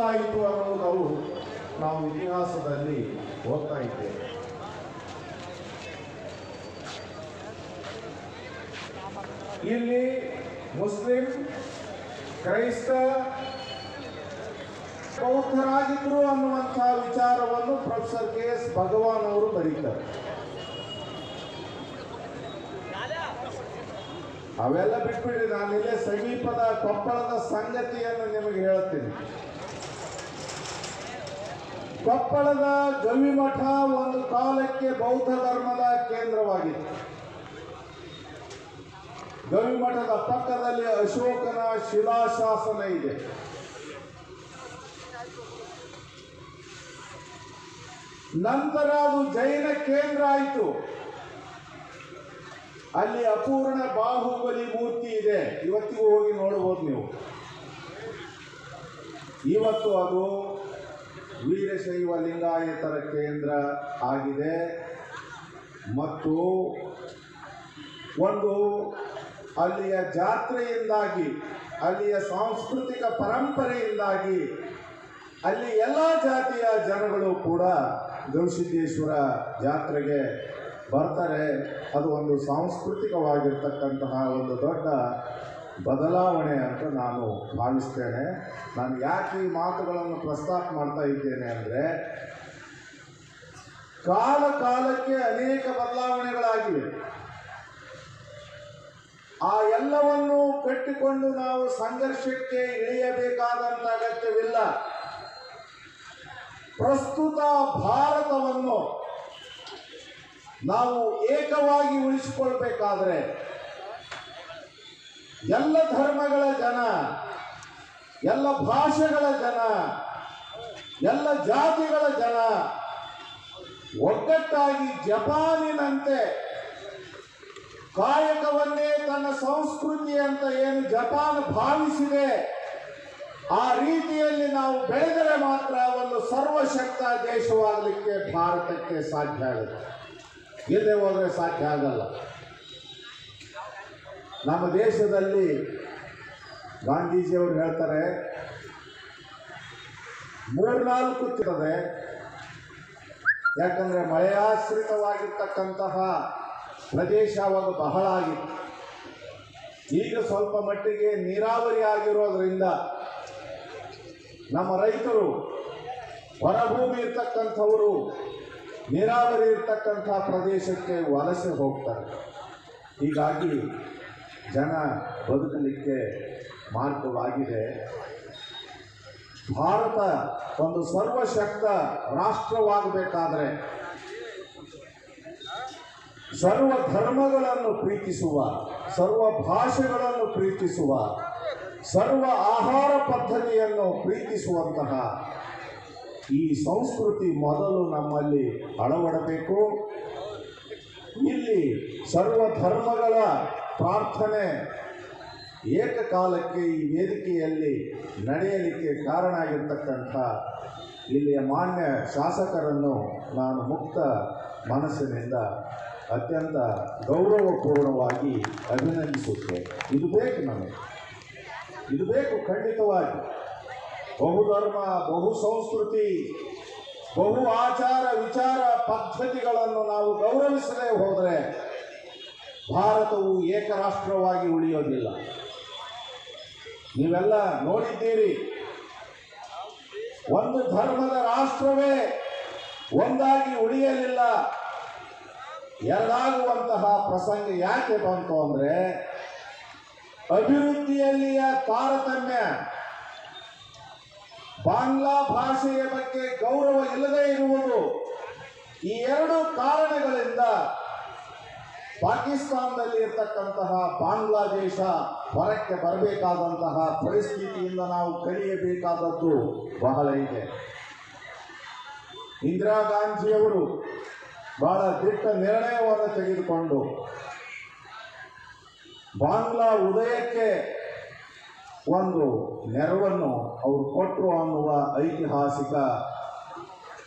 ನಡೆಸಲಾಯಿತು ಅನ್ನೋದು ನಾವು ಇತಿಹಾಸದಲ್ಲಿ ಓದ್ತಾ ಇದ್ದೇವೆ. ಇಲ್ಲಿ ಮುಸ್ಲಿಂ, ಕ್ರೈಸ್ತ ಬೌದ್ಧರಾಗಿದ್ರು ಅನ್ನುವಂತಹ ವಿಚಾರವನ್ನು ಪ್ರೊಫೆಸರ್ ಕೆ ಎಸ್ ಭಗವಾನ್ ಅವರು ಬರೀತಾರೆ. ಅವೆಲ್ಲ ಬಿಟ್ಬಿಡಿ, ನಾನಿಲ್ಲೇ ಸಮೀಪದ ಕೊಪ್ಪಳದ ಸಂಗತಿಯನ್ನು ನಿಮಗೆ ಹೇಳ್ತೀನಿ. ಕೊಪ್ಪಳದ ಗವಿಮಠ ಒಂದು ಕಾಲಕ್ಕೆ ಬೌದ್ಧ ಧರ್ಮದ ಕೇಂದ್ರವಾಗಿತ್ತು ಗವಿಮಠದ ಪಕ್ಕದಲ್ಲಿ ಅಶೋಕನ ಶಿಲಾಶಾಸನ ಇದೆ. ನಂತರ ಅದು ಜೈನ ಕೇಂದ್ರ ಆಯಿತು. ಅಲ್ಲಿ ಅಪೂರ್ಣ ಬಾಹುಬಲಿ ಮೂರ್ತಿ ಇದೆ. ಇವತ್ತಿಗೂ ಹೋಗಿ ನೋಡಬಹುದು ನೀವು. ಇವತ್ತು ಅದು ವೀರಶೈವ ಲಿಂಗಾಯತರ ಕೇಂದ್ರ ಆಗಿದೆ. ಮತ್ತು ಒಂದು ಅಲ್ಲಿಯ ಜಾತ್ರೆಯಿಂದಾಗಿ, ಅಲ್ಲಿಯ ಸಾಂಸ್ಕೃತಿಕ ಪರಂಪರೆಯಿಂದಾಗಿ, ಅಲ್ಲಿ ಎಲ್ಲ ಜಾತಿಯ ಜನಗಳು ಕೂಡ ಗವಿಸಿದ್ದೇಶ್ವರ ಜಾತ್ರೆಗೆ ಬರ್ತಾರೆ. ಅದು ಒಂದು ಸಾಂಸ್ಕೃತಿಕವಾಗಿರ್ತಕ್ಕಂತಹ ಒಂದು ದೊಡ್ಡ ಬದಲಾವಣೆ ಅಂತ ನಾನು ಭಾವಿಸ್ತೇನೆ. ನಾನು ಯಾಕೆ ಈ ಮಾತುಗಳನ್ನು ಪ್ರಸ್ತಾಪ ಮಾಡ್ತಾ ಇದ್ದೇನೆ ಅಂದರೆ, ಕಾಲ ಕಾಲಕ್ಕೆ ಅನೇಕ ಬದಲಾವಣೆಗಳಾಗಿವೆ. ಆ ಎಲ್ಲವನ್ನು ಕಟ್ಟಿಕೊಂಡು ನಾವು ಸಂಘರ್ಷಕ್ಕೆ ಇಳಿಯಬೇಕಾದಂಥ ಅಗತ್ಯವಿಲ್ಲ. ಪ್ರಸ್ತುತ ಭಾರತವನ್ನು ನಾವು ಏಕವಾಗಿ ಉಳಿಸಿಕೊಳ್ಬೇಕಾದ್ರೆ ಎಲ್ಲ ಧರ್ಮಗಳ ಜನ, ಎಲ್ಲ ಭಾಷೆಗಳ ಜನ, ಎಲ್ಲ ಜಾತಿಗಳ ಜನ, ಒಗ್ಗಟ್ಟಾಗಿ ಜಪಾನಿನಂತೆ ಕಾಯಕವನ್ನೇ ತನ್ನ ಸಂಸ್ಕೃತಿ ಅಂತ ಏನು ಜಪಾನ್ ಭಾವಿಸಿದೆ, ಆ ರೀತಿಯಲ್ಲಿ ನಾವು ಬೆಳೆದರೆ ಮಾತ್ರ ಒಂದು ಸರ್ವಶಕ್ತ ದೇಶವಾಗಲಿಕ್ಕೆ ಭಾರತಕ್ಕೆ ಸಾಧ್ಯ ಆಗುತ್ತೆ. ಇಲ್ಲದೆ ಹೋದರೆ ಸಾಧ್ಯ ಆಗಲ್ಲ. ನಮ್ಮ ದೇಶದಲ್ಲಿ ಗಾಂಧೀಜಿಯವರು ಹೇಳ್ತಾರೆ, ಮೂರ್ನಾಲ್ಕು ತಿರುತ್ತದೆ. ಯಾಕಂದರೆ ಮಳೆಯಾಶ್ರಿತವಾಗಿರ್ತಕ್ಕಂತಹ ಪ್ರದೇಶ ಅವಾಗ ಬಹಳ ಆಗಿತ್ತು. ಈಗ ಸ್ವಲ್ಪ ಮಟ್ಟಿಗೆ ನೀರಾವರಿ ಆಗಿರೋದ್ರಿಂದ ನಮ್ಮ ರೈತರು ಹೊರಭೂಮಿ ಇರ್ತಕ್ಕಂಥವರು ನೀರಾವರಿ ಇರ್ತಕ್ಕಂಥ ಪ್ರದೇಶಕ್ಕೆ ವಲಸೆ ಹೋಗ್ತಾರೆ. ಹೀಗಾಗಿ ಜನ ಬದುಕಲಿಕ್ಕೆ ಮಾರ್ಗವಾಗಿದೆ. ಭಾರತ ಒಂದು ಸರ್ವಶಕ್ತ ರಾಷ್ಟ್ರವಾಗಬೇಕಾದ್ರೆ ಸರ್ವ ಧರ್ಮಗಳನ್ನು ಪ್ರೀತಿಸುವ, ಸರ್ವ ಭಾಷೆಗಳನ್ನು ಪ್ರೀತಿಸುವ, ಸರ್ವ ಆಹಾರ ಪದ್ಧತಿಯನ್ನು ಪ್ರೀತಿಸುವಂತಹ ಈ ಸಂಸ್ಕೃತಿ ಮೊದಲು ನಮ್ಮಲ್ಲಿ ಅಳವಡಬೇಕು. ಇಲ್ಲಿ ಸರ್ವ ಧರ್ಮಗಳ ಪ್ರಾರ್ಥನೆ ಏಕಕಾಲಕ್ಕೆ ಈ ವೇದಿಕೆಯಲ್ಲಿ ನಡೆಯಲಿಕ್ಕೆ ಕಾರಣ ಆಗಿರ್ತಕ್ಕಂಥ ಇಲ್ಲಿಯ ಮಾನ್ಯ ಶಾಸಕರನ್ನು ನಾನು ಮುಕ್ತ ಮನಸ್ಸಿನಿಂದ ಅತ್ಯಂತ ಗೌರವಪೂರ್ಣವಾಗಿ ಅಭಿನಂದಿಸುತ್ತೇನೆ. ಇದು ಬೇಕು ನಮಗೆ. ಇದು ಬೇಕು ಖಂಡಿತವಾಗಿ. ಬಹುಧರ್ಮ ಬಹು ಸಂಸ್ಕೃತಿ ಬಹು ಆಚಾರ ವಿಚಾರ ಪದ್ಧತಿಗಳನ್ನು ನಾವು ಗೌರವಿಸದೇ ಹೋದರೆ ಭಾರತವು ಏಕರಾಷ್ಟ್ರವಾಗಿ ಉಳಿಯೋದಿಲ್ಲ. ನೀವೆಲ್ಲ ನೋಡಿದ್ದೀರಿ. ಒಂದು ಧರ್ಮದ ರಾಷ್ಟ್ರವೇ ಒಂದಾಗಿ ಉಳಿಯಲಿಲ್ಲ. ಎರಡಾಗುವಂತಹ ಪ್ರಸಂಗ ಯಾಕೆ ಬಂತು ಅಂದರೆ ಅಭಿವೃದ್ಧಿಯಲ್ಲಿಯ ತಾರತಮ್ಯ. ಬಾಂಗ್ಲಾ ಭಾಷೆಯ ಬಗ್ಗೆ ಗೌರವ ಇಲ್ಲದೇ ಇರುವುದು ಈ ಎರಡು ಪಾಕಿಸ್ತಾನದಲ್ಲಿ ಇರ್ತಕ್ಕಂತಹ ಬಾಂಗ್ಲಾದೇಶ ಹೊರಕ್ಕೆ ಬರಬೇಕಾದಂತಹ ಪರಿಸ್ಥಿತಿಯಿಂದ ನಾವು ಕಲಿಯಬೇಕಾದದ್ದು ಬಹಳ ಇದೆ. ಇಂದಿರಾ ಗಾಂಧಿಯವರು ಬಹಳ ದಿಟ್ಟ ನಿರ್ಣಯವನ್ನು ತೆಗೆದುಕೊಂಡು ಬಾಂಗ್ಲಾ ಉದಯಕ್ಕೆ ಒಂದು ನೆರವನ್ನು ಅವರು ಕೊಟ್ಟರು ಅನ್ನುವ ಐತಿಹಾಸಿಕ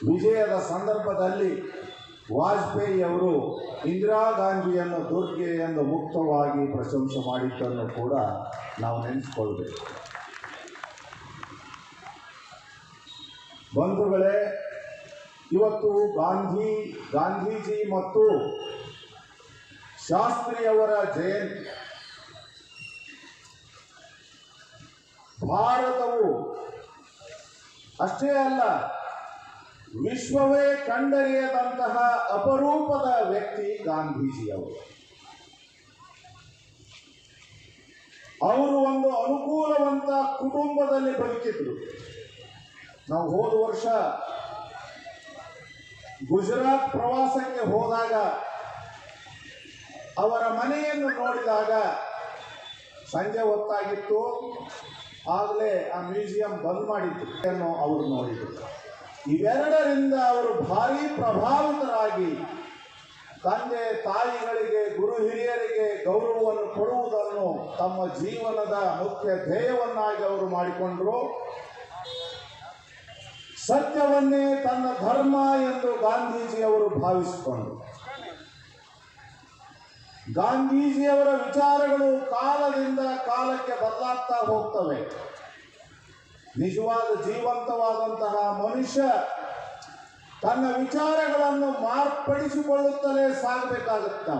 ವಿಜಯದ ಸಂದರ್ಭದಲ್ಲಿ ವಾಜಪೇಯಿ ಅವರು ಇಂದಿರಾ ಗಾಂಧಿಯನ್ನು ದುರ್ಗೆ ಎಂದು ಮುಕ್ತವಾಗಿ ಪ್ರಶಂಸೆ ಮಾಡಿದ್ದನ್ನು ಕೂಡ ನಾವು ನೆನೆಸ್ಕೊಳ್ಬೇಕು. ಬಂಧುಗಳೇ, ಇವತ್ತು ಗಾಂಧಿ, ಗಾಂಧೀಜಿ ಮತ್ತು ಶಾಸ್ತ್ರಿಯವರ ಜಯಂತಿ. ಭಾರತವು ಅಷ್ಟೇ ಅಲ್ಲ ವಿಶ್ವವೇ ಕಂಡರಿಯದಂತಹ ಅಪರೂಪದ ವ್ಯಕ್ತಿ ಗಾಂಧೀಜಿಯವರು. ಅವರು ಒಂದು ಅನುಕೂಲವಂತ ಕುಟುಂಬದಲ್ಲಿ ಬದುಕಿದ್ರು. ನಾವು ಹೋದ ವರ್ಷ ಗುಜರಾತ್ ಪ್ರವಾಸಕ್ಕೆ ಹೋದಾಗ ಅವರ ಮನೆಯನ್ನು ನೋಡಿದಾಗ ಸಂಜೆ ಹೊತ್ತಾಗಿತ್ತು. ಆಗಲೇ ಆ ಮ್ಯೂಸಿಯಂ ಬಂದ್ ಅನ್ನೋ ಅವರು ನೋಡಿದರು. ಇವೆರಡರಿಂದ ಅವರು ಭಾರಿ ಪ್ರಭಾವಿತರಾಗಿ ತಂದೆ ತಾಯಿಗಳಿಗೆ, ಗುರು ಹಿರಿಯರಿಗೆ ಗೌರವವನ್ನು ಕೊಡುವುದನ್ನು ತಮ್ಮ ಜೀವನದ ಮುಖ್ಯ ಧ್ಯೇಯವನ್ನಾಗಿ ಅವರು ಮಾಡಿಕೊಂಡರು. ಸತ್ಯವನ್ನೇ ತನ್ನ ಧರ್ಮ ಎಂದು ಗಾಂಧೀಜಿಯವರು ಭಾವಿಸಿಕೊಂಡರು. ಗಾಂಧೀಜಿಯವರ ವಿಚಾರಗಳು ಕಾಲದಿಂದ ಕಾಲಕ್ಕೆ ಬದಲಾಗ್ತಾ ಹೋಗ್ತವೆ. ನಿಜವಾದ ಜೀವಂತವಾದಂತಹ ಮನುಷ್ಯ ತನ್ನ ವಿಚಾರಗಳನ್ನು ಮಾರ್ಪಡಿಸಿಕೊಳ್ಳುತ್ತಲೇ ಸಾಗಬೇಕಾಗುತ್ತೆ?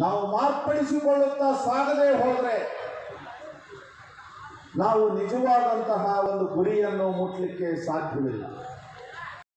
ನಾವು ಮಾರ್ಪಡಿಸಿಕೊಳ್ಳುತ್ತಾ ಸಾಗದೆ ಹೋದರೆ ನಾವು ನಿಜವಾದಂತಹ ಒಂದು ಗುರಿಯನ್ನು ಮುಟ್ಟಲಿಕ್ಕೆ ಸಾಧ್ಯವಿಲ್ಲ.